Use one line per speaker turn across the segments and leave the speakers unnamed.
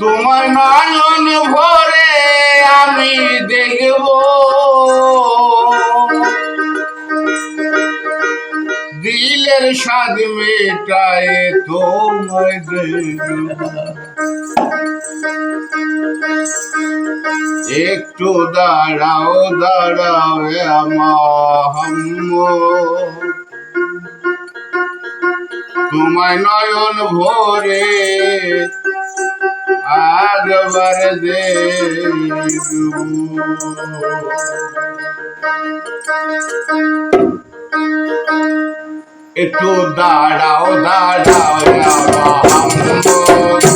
তোমার নয়ন ভরে আমি দেখব। দিলের স্বাদ মেটায় তোমায় একটু দাঁড়াও দাঁড়াও আমার তোমায় নয়ন ভরে আগবার দে একটু দাঁড়াও দাঁড়াও আমার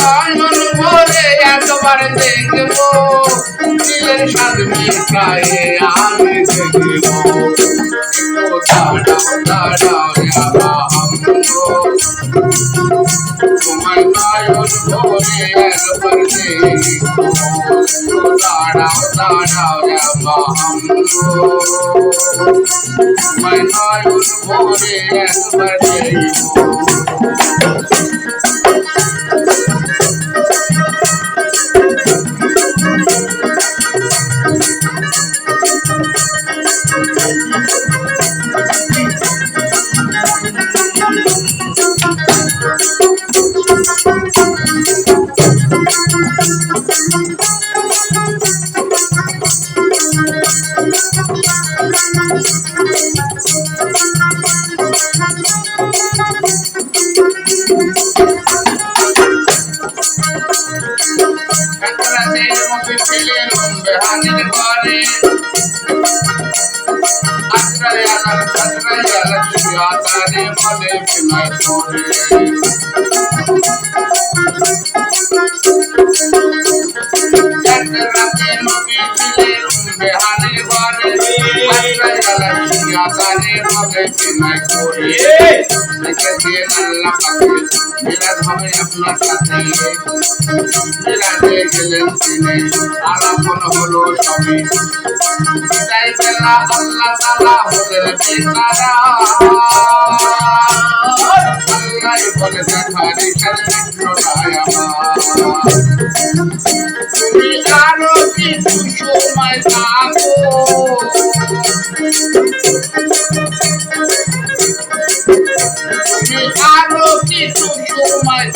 তোমার নয়ন ভরে একবার দেখব দিলের স্বাদ মিটায়ে আমি দেখব একটু দাঁড়াও দাঁড়াও আমার তোমার নয়ন ভরে একবার দেখব একটু দাঁড়াও দাঁড়াও আমার তোমার নয়ন ভরে একবার দেখব ছিলেন বেহানির ঘরে আশ্রয় আলাপ আশ্রয় আলাপ মনে বিনয় করে লিখেছেন আল্লাহ পাকে মিলাদ হবে আপনার সাথে মিলাদে গেলেন তিনি আলাপন হলো সবই বিদায় বেলা আল্লাহ তালা হলেন বেতারা আল্লাহ বলে দেখা রেখার কিছু সময় থাকো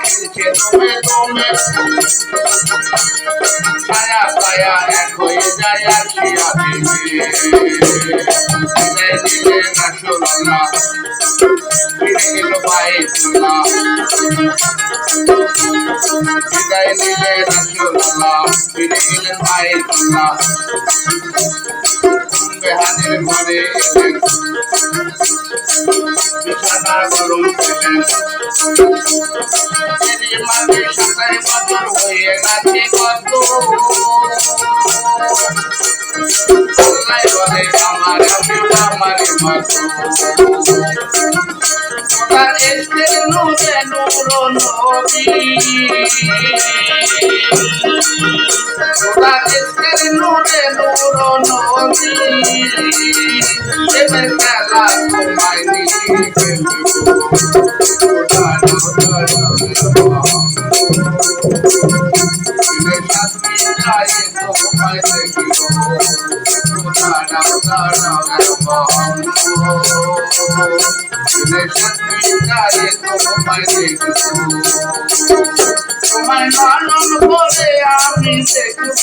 খেলছে তুমি তুমি ছায়া ছায়া এক হয়ে যায় আসিয়া দিলে দিলে রাসূলুল্লাহ ফিরে গেল বাইতুল্লাহ বিদায় নিলে রাসূলুল্লাহ ফিরে গেলেন বাইতুল্লাহ বেহানের ঘরে গরম পেলেন মাঝে সাতাই বছর হয়ে গেছে কত বলে আমার তোমার মতো নূরে নূর তোমায় লালন করে আমি দেখব